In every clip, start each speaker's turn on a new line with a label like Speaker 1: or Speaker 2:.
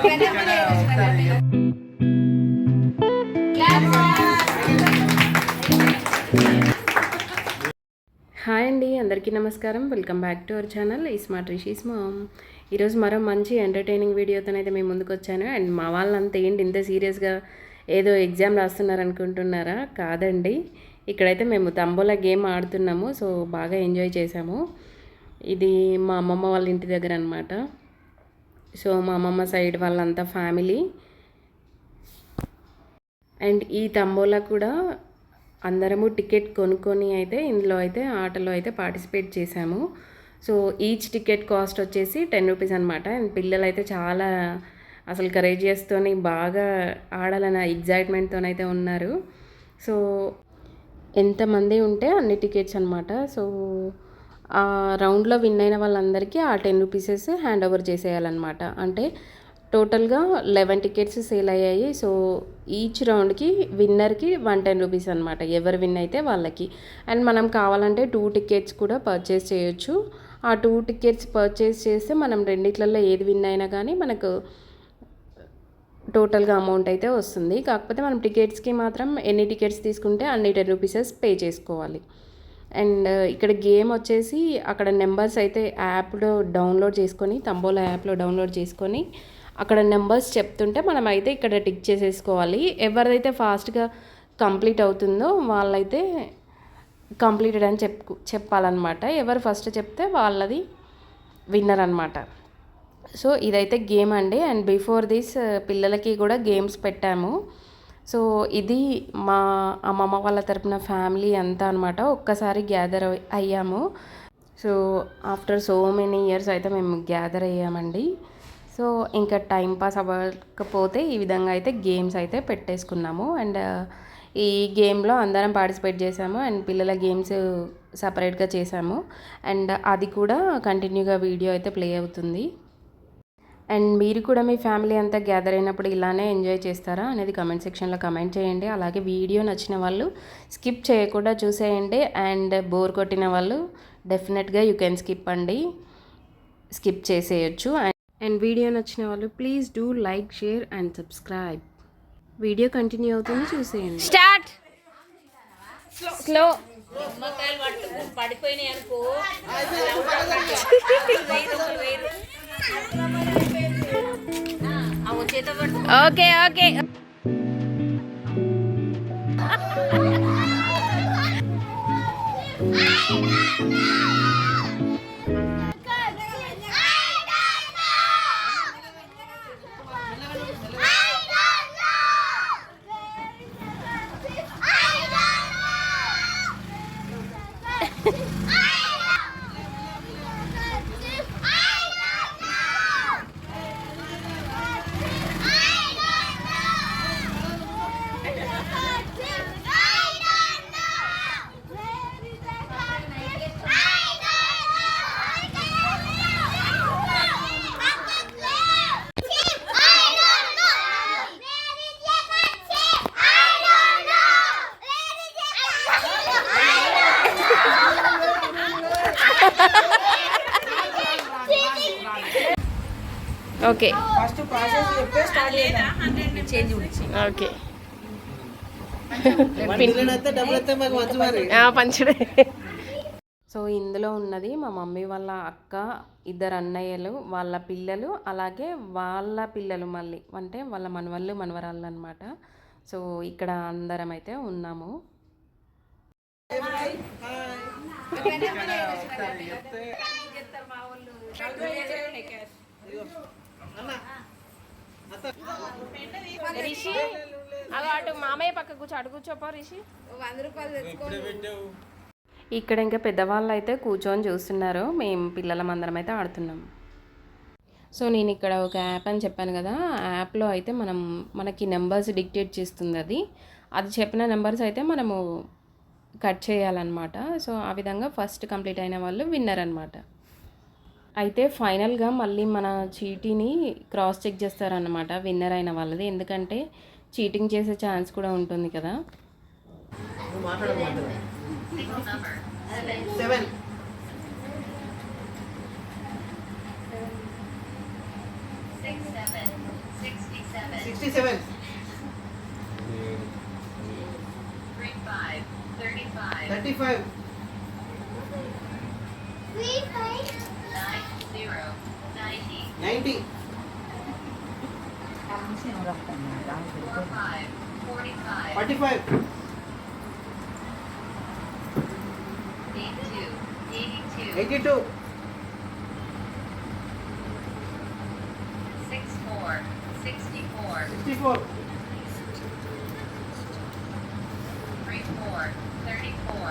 Speaker 1: Hi అండి అందరికీ నమస్కారం. Welcome back to our channel ఈ స్మార్ట్ రిషీస్ మామ్ ఈరోజు మరో మంచి ఎంటర్టైనింగ్ వీడియోతోనైతే మేము ముందుకు వచ్చాను. అండ్ మా వాళ్ళంతా ఏంటి ఇంత సీరియస్గా ఏదో ఎగ్జామ్ రాస్తున్నారు అనుకుంటున్నారా? కాదండి. ఇక్కడైతే మేము తంబోలా గేమ్ ఆడుతున్నాము సో బాగా ఎంజాయ్ చేసాము ఇది మా అమ్మమ్మ వాళ్ళ ఇంటి దగ్గర అనమాట సో మా అమ్మమ్మ సైడ్ వాళ్ళంతా ఫ్యామిలీ. అండ్ ఈ తంబోలా కూడా అందరము టికెట్ కొనుక్కొని అయితే ఇందులో అయితే ఆటలో అయితే పార్టిసిపేట్ చేశాము. సో ఈచ్ టికెట్ కాస్ట్ వచ్చేసి టెన్ రూపీస్ అనమాట అండ్ పిల్లలు అయితే చాలా అసలు కరేజియస్తోని బాగా ఆడాలన్న ఎగ్జైట్మెంట్తోనైతే ఉన్నారు. సో ఎంతమంది ఉంటే అన్ని టికెట్స్ అనమాట సో రౌండ్లో విన్ అయిన వాళ్ళందరికీ ఆ టెన్ రూపీసెస్ హ్యాండ్ ఓవర్ చేసేయాలన్నమాట. అంటే టోటల్గా లెవెన్ టికెట్స్ సేల్ అయ్యాయి. సో ఈచ్ రౌండ్కి విన్నర్కి వన్ టెన్ రూపీస్ అనమాట ఎవరు విన్ అయితే వాళ్ళకి. అండ్ మనం కావాలంటే టూ టికెట్స్ కూడా పర్చేస్ చేయొచ్చు. ఆ టూ టికెట్స్ పర్చేస్ చేస్తే మనం రెండిట్లలో ఏది విన్ అయినా కానీ మనకు టోటల్గా అమౌంట్ అయితే వస్తుంది. కాకపోతే మనం టికెట్స్కి మాత్రం ఎన్ని టికెట్స్ తీసుకుంటే అన్ని టెన్ రూపీసెస్ పే చేసుకోవాలి. అండ్ uh, ఇక్కడ గేమ్ వచ్చేసి అక్కడ నెంబర్స్ అయితే యాప్లో డౌన్లోడ్ చేసుకొని తంబోలా యాప్లో డౌన్లోడ్ చేసుకొని అక్కడ నెంబర్స్ చెప్తుంటే మనం అయితే ఇక్కడ టిక్ చేసేసుకోవాలి. ఎవరిదైతే ఫాస్ట్గా కంప్లీట్ అవుతుందో వాళ్ళైతే కంప్లీటెడ్ అని చెప్పు చెప్పాలన్నమాట. ఎవరు ఫస్ట్ చెప్తే వాళ్ళది విన్నర్ అనమాట సో ఇదైతే గేమ్ అండి. అండ్ బిఫోర్ దిస్ uh, పిల్లలకి కూడా గేమ్స్ పెట్టాము. సో ఇది మా అమ్మమ్మ వాళ్ళ తరపున ఫ్యామిలీ అంతా అనమాట ఒక్కసారి గ్యాదర్ అయ్యాము. So after so many years అయితే మేము గ్యాదర్ అయ్యామండి. సో ఇంకా టైం పాస్ అవ్వకపోతే ఈ విధంగా అయితే గేమ్స్ అయితే పెట్టేసుకున్నాము. అండ్ ఈ గేమ్లో అందరం పార్టిసిపేట్ చేసాము అండ్ పిల్లల గేమ్స్ సపరేట్గా చేసాము అండ్ అది కూడా కంటిన్యూగా వీడియో అయితే ప్లే అవుతుంది. అండ్ మీరు కూడా మీ ఫ్యామిలీ అంతా గ్యాదర్ అయినప్పుడు ఇలానే ఎంజాయ్ చేస్తారా అనేది కమెంట్ సెక్షన్లో కమెంట్ చేయండి. అలాగే వీడియో నచ్చిన వాళ్ళు స్కిప్ చేయకుండా చూసేయండి. అండ్ బోర్ కొట్టిన వాళ్ళు డెఫినెట్గా యూ కెన్ స్కిప్ అండి. స్కిప్ చేసేయచ్చు. అండ్ అండ్ వీడియో నచ్చిన వాళ్ళు please do like share and subscribe. Video continue అవుతుంది చూసేయండి.
Speaker 2: స్టార్ట్! స్లో
Speaker 3: నిమ్మకాయలు పట్టుకు పడిపోయినాయి అనుకో. ఆ చేత పట్టు
Speaker 2: okay okay okay.
Speaker 4: First process చెప్పే స్టార్ట్ చేద్దాం.
Speaker 3: చేంజ్ ఉడిచి
Speaker 2: ఓకే. పంచుడే
Speaker 1: సో ఇందులో ఉన్నది మా మమ్మీ వాళ్ళ అక్క ఇద్దరు అన్నయ్యలు వాళ్ళ పిల్లలు అలాగే వాళ్ళ పిల్లలు మళ్ళీ. అంటే వాళ్ళ మనవళ్ళు మనవరాళ్ళు అనమాట సో ఇక్కడ అందరం అయితే ఉన్నాము.
Speaker 2: రిషి అదో అటు మామయ్య పక్క కూర్చో అటు కూర్చోపో రిషి.
Speaker 1: ఇక్కడ ఇంకా పెద్దవాళ్ళు అయితే కూర్చొని చూస్తున్నారు. మేము పిల్లలం అందరం అయితే ఆడుతున్నాం. సో నేను ఇక్కడ ఒక యాప్ అని చెప్పాను కదా. ఆ యాప్లో అయితే మనం మనకి నెంబర్స్ డిక్టేట్ చేస్తుంది అది. అది చెప్పిన నెంబర్స్ అయితే మనము కట్ చేయాలన్నమాట. సో ఆ విధంగా ఫస్ట్ కంప్లీట్ అయిన వాళ్ళు విన్నర్ అనమాట అయితే ఫైనల్గా మళ్ళీ మన చీటీని క్రాస్ చెక్ చేస్తారన్నమాట విన్నర్ అయిన వాళ్ళది. ఎందుకంటే చీటింగ్ చేసే ఛాన్స్ కూడా ఉంటుంది కదా.
Speaker 4: Seven. Sixty seven thirty five ninety forty five eighty two sixty four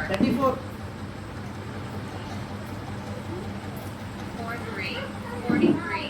Speaker 4: thirty four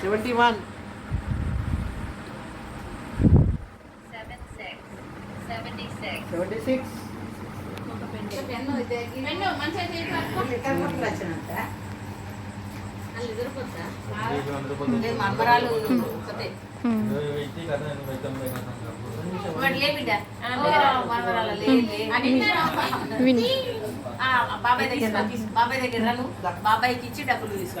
Speaker 4: seventy one seventy six
Speaker 3: ఒకటే. బాబాయ్ దగ్గర. బాబాయ్ దగ్గర బాబాయ్కి ఇచ్చి డబ్బులు తీసుకో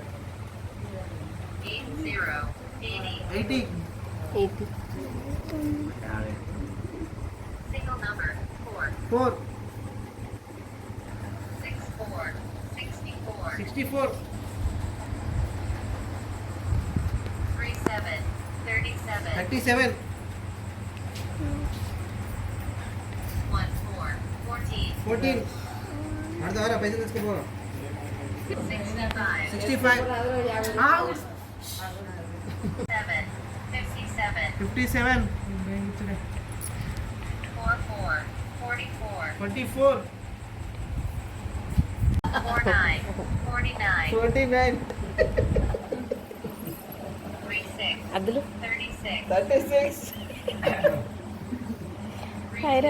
Speaker 3: 80. 80. Single number, 4.
Speaker 4: 4. 64. 64. 64. 37.
Speaker 5: 37. 37. 1,
Speaker 4: 4. 14. 14. ಮಾಡ್ದವರ ಪೈಸೆ ತೆಗೆಸ್ಕೊಂಡು
Speaker 3: 65 65
Speaker 5: ಔಟ್ నాకు చిక్క ఇప్పుడే
Speaker 4: ఏయ్,
Speaker 5: మంచి నాని.
Speaker 4: నువ్వు ఇది ఇవ్వకు రా, ఇది ఇవ్వకు రా. చిటికలు ఇవ్వకు. ఓకేనా?
Speaker 3: మనిషికి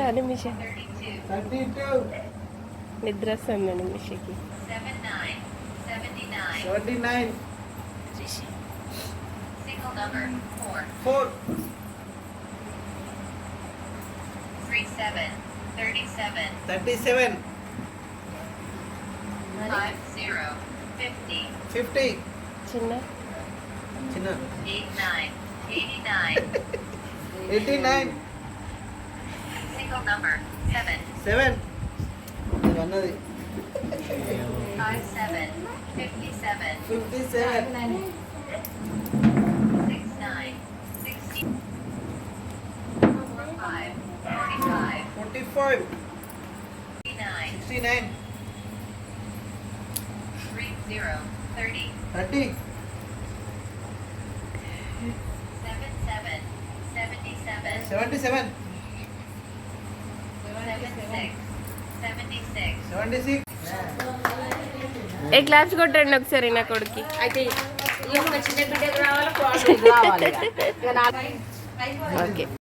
Speaker 3: పది రూపాయలు ఇచ్చేది మళ్ళా
Speaker 2: చెప్పా అమ్మమ్మ దగ్గర పోనాడు.
Speaker 4: Eighty four sixty four thirty seven fourteen ఆడదావరా పైసలు తీసుకుపోరా sixty Serial number four. Four. Three
Speaker 1: seven.
Speaker 4: Thirty-seven. Thirty-seven.
Speaker 1: Five zero.
Speaker 4: Fifty. Fifty.
Speaker 1: Chinna. Chinna. Eight
Speaker 4: nine. Eighty-nine. Eighty-nine. Single number seven.
Speaker 1: Seven.
Speaker 4: Another. Five seven. Fifty-seven. Fifty-seven. 65. 69. 30. 30. 30. 77. 77. 77. 76. 76. 76.
Speaker 1: ఏ claps కొట్టండి ఒకసారి నా కొడుకి
Speaker 3: అయితే
Speaker 1: okay